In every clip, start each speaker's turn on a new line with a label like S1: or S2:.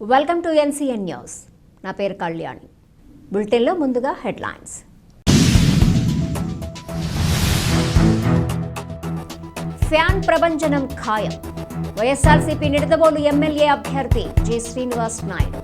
S1: Welcome to NCN news నా పేరు కళ్యాణి. బులెటిన్లో ముందుగా హెడ్లైన్స్ ఫ్యాన్ ప్రభంజనం ఖాయం. వైఎస్ఆర్సీపీ నిడదవోలు ఎమ్మెల్యే అభ్యర్థి జి. శ్రీనివాస్ నాయుడు.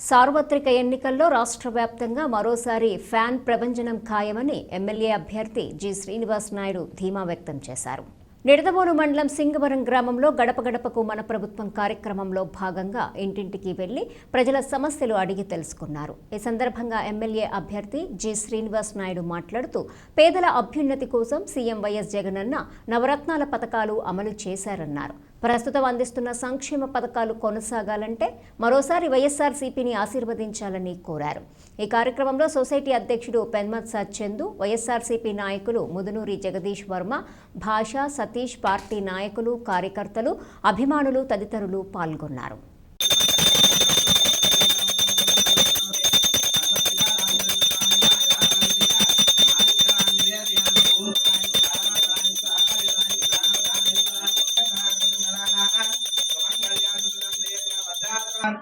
S1: సార్వత్రిక ఎన్నికల్లో రాష్ట్ర వ్యాప్తంగా మరోసారి ఫ్యాన్ ప్రభంజనం ఖాయమని ఎమ్మెల్యే అభ్యర్థి జి. శ్రీనివాస్ నాయుడు ధీమా వ్యక్తం చేశారు. నిడదవోలు మండలం సింగవరం గ్రామంలో గడప గడపకు మన ప్రభుత్వం కార్యక్రమంలో భాగంగా ఇంటింటికి వెళ్ళి ప్రజల సమస్యలు అడిగి తెలుసుకున్నారు. ఈ సందర్భంగా ఎమ్మెల్యే అభ్యర్థి జి. శ్రీనివాస్ నాయుడు మాట్లాడుతూ పేదల అభ్యున్నతి కోసం సీఎం వైఎస్ జగనన్న నవరత్నాల పథకాలు అమలు చేశారన్నారు. ప్రస్తుతం అందిస్తున్న సంక్షేమ పథకాలు కొనసాగాలంటే మరోసారి వైఎస్ఆర్సీపీని ఆశీర్వదించాలని కోరారు. ఈ కార్యక్రమంలో సొసైటీ అధ్యక్షుడు పెన్మత్ చందు వైఎస్ఆర్సీపీ నాయకులు ముదునూరి జగదీష్ వర్మ భాష సతీష్ పార్టీ నాయకులు కార్యకర్తలు అభిమానులు తదితరులు పాల్గొన్నారు.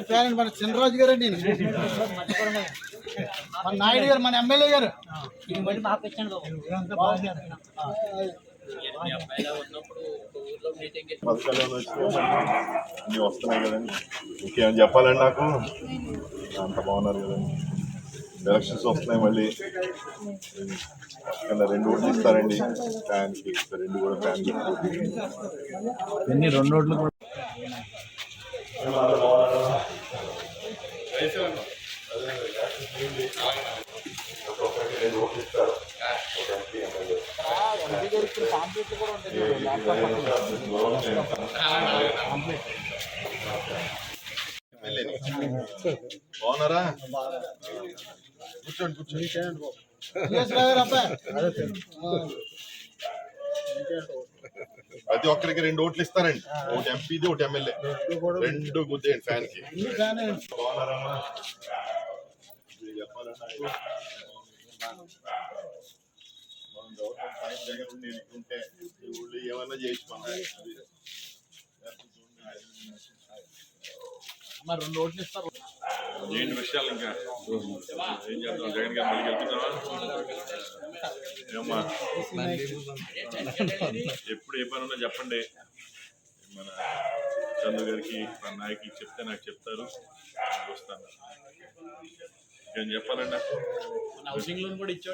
S2: ఫ్యాన్ అండి. మన చినరాజు గారు అండి మన నాయుడు గారు మన ఎమ్మెల్యే గారు.
S3: వస్తున్నాయి కదండి. ఇంకేమైనా చెప్పాలండి నాకు? అంత బాగున్నారు కదండి. ఎలక్షన్స్ వస్తున్నాయి మళ్ళీ. కింద రెండు ఓట్లు ఇస్తారండి. ఫ్యాన్కి రెండు కూడా ఫ్యాన్కి
S2: ఎన్ని? రెండు రోడ్లు కూడా.
S3: బాగున్నారా? కూర్చోండి కూర్చోండి. ప్రతి ఒక్కరికి రెండు ఓట్లు ఇస్తారండి. ఒకటి ఎంపీది ఒకటి ఎమ్మెల్యే. రెండు గుద్దేయండి ఫ్యాన్కి ఉంటే ఏమన్నా
S2: మరి రెండు రోడ్లు ఇస్తారు.
S3: ఏంటి విషయాలు ఇంకా. ఏం చేద్దాం? జగన్ గారు మళ్ళీ గెలుపుతావా ఏమ్మా? ఎప్పుడు ఏ పని ఉన్నా చెప్పండి. మన చంద్ర గారికి మన నాయకులకి చెప్తే నాకు చెప్తారు. వస్తాను. ఇంకేం చెప్పాలండి
S2: హౌసింగ్ లోన్ కూడా ఇచ్చాడు.